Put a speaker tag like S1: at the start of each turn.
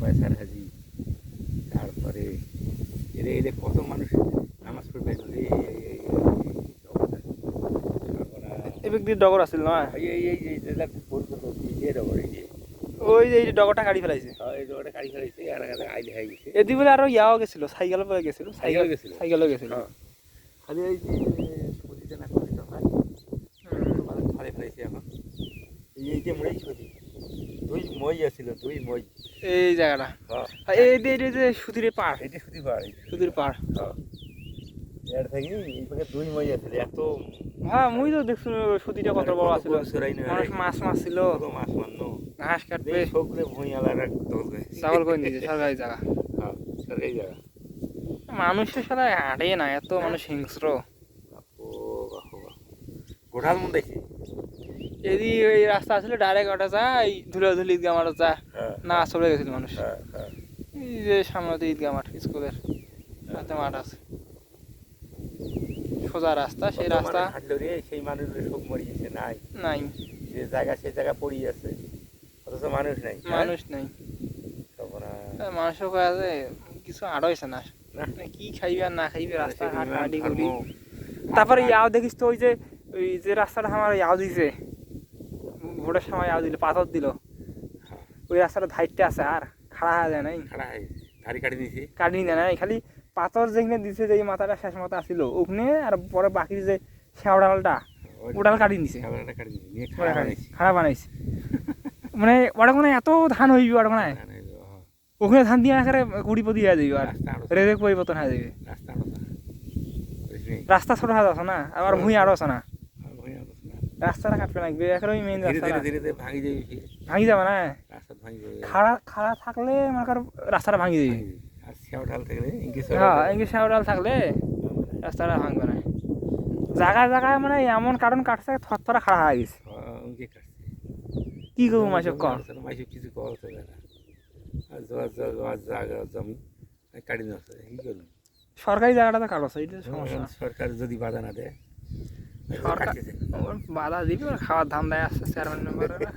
S1: পয়সার হাজি তারপরে এলে এলে কত মানুষ নামাজ পড়বে এই
S2: দিয়ে ডগর আছিল না
S1: এই এই এই করতে এই যে ডবর এই যে
S2: ওই যে এই ডগরটা কাটি ফেলাইছে
S1: হ্যাঁ, এই ডবরটা কাড়ি ফেলাইছে আর আইলে হয়ে গেছে
S2: এদি বলে আরও ইয়াও গেছিল সাইকেল পরে গেছিল সাইকেল
S1: গেছিল?
S2: সাইকেলও গেছিল
S1: হ্যাঁ। খালি এই যে সদিতে না সদিতে হয় ফালে ফেলাইছে এখন এই যে মই সদি দুই মই আছিল দুই মই।
S2: এই জায়গাটা।
S1: হ্যাঁ।
S2: এই যে এই যে সুতিরে পার
S1: এটা সুদি পাড়
S2: সুতির পার
S1: হ্যাঁ। এর থেকে এই দুই মই আছিল এত
S2: হ্যাঁ মুই তো দেখছি সুতিটা কত বড় আছিল।
S1: না
S2: মানুষ মাছ মাছ ছিল।
S1: মাছ মারনো
S2: ঘাস কাটবে।
S1: এই সবগুলো ভুঁই আলাদা দল গেছে
S2: করে দিয়েছে সরকারি জায়গা।
S1: হ্যাঁ সরকারি জায়গা।
S2: মানুষের সাথে হাঁটে না এত মানুষ হিংস্র।
S1: গোঠাল মন দেখি।
S2: এদি এই রাস্তা আসলে ডাইরেক্ট ওটা যায় ধুলে ধুলে ঈদগা মাঠ যা
S1: হ্যাঁ
S2: না চলে গেছিল মানুষ।
S1: হ্যাঁ হ্যাঁ।
S2: এই যে সামনে তো ঈদগা মাঠ স্কুলের হাতে মাঠ আছে। সোজা রাস্তা সেই রাস্তা
S1: হাঁটলো রে সেই মানুষগুলো সব মরিয়েছে নাই।
S2: নাই।
S1: যে জায়গা সেই জায়গা পড়ে আছে। অথচ মানুষ নাই হ্যাঁ?
S2: মানুষ নেই।
S1: সর্বনাশ।
S2: মানুষের কাছে কিছু আড় হয়েছে না। মানে কি খাইবে আর না খাইবে রাস্তা
S1: সেই
S2: হাট হাঁটি
S1: ধর্ম,
S2: তারপরে ইয়াও দেখিস তো ওই যে ওই যে রাস্তাটা আমার ইয়াও দিছে। ভোটের সময় ইয়াও দিল পাথর দিল। ওই রাস্তাটা ধাইটটা আছে আর খাড়া হয়ে যায় নাই।
S1: খাড়া হয়ে। ধাড়ি কাটি দিয়েছি
S2: কাটিনি দেয় নাই খালি পাথর যেখানে দিছে যে মাথাটা শেষ মাথা ছিল ওখানে আর পরে বাকি যে শেওড়ালটা ওটাল কাটি নিছে।
S1: কাটি খাড়া
S2: কাটি-
S1: বানাইছি।
S2: মানে ওটা কোনো এত ধান হইবি ওটা কোনো
S1: না, না, এই যে, হ্যাঁ,
S2: ওখানে ধান দিয়ে আকারে কুড়িপতি হয়ে যাবে আর
S1: রাস্তা আরও
S2: রেজেক পরিবর্তন হয়ে যাবে
S1: রাস্তা
S2: আরও ছোট হাত আছে না আবার ভুঁই আরও আছে
S1: আর আরও না।
S2: রাস্তাটা কাটবে লাগবে এখন ওই মেইন রাস্তা
S1: ধীরে ধীরে ধীরে ভাঙি যাবি।
S2: ভাঙি যাবে না?
S1: রাস্তা ভাঙি যাবে।
S2: খাড়া খাড়া থাকলে মনে কর রাস্তাটা ভাঙি যাবে।
S1: আর সেও ঢাল থাকলে ইংলিশ
S2: হ্যাঁ ইংলিশ ডাল থাকলে রাস্তাটা ভাঙবে না। জায়গায় জায়গায় মানে এমন কারণ কাটছে থরথরা খাড়া হয়ে গেছে।
S1: কাটছে।
S2: কি করব মাসে কর?
S1: মাসে কিছু করা না। আর জোয়া জোয়া জায়গা জমি কাটি নষ্ট কি করবি?
S2: সরকারি জায়গাটা তো কাটছে এটা সমস্যা
S1: সরকার যদি বাধা না দেয়
S2: সরকার-। বাধা দিবি খাওয়ার ধান দেয় আসছে চেয়ারম্যান মেম্বাররা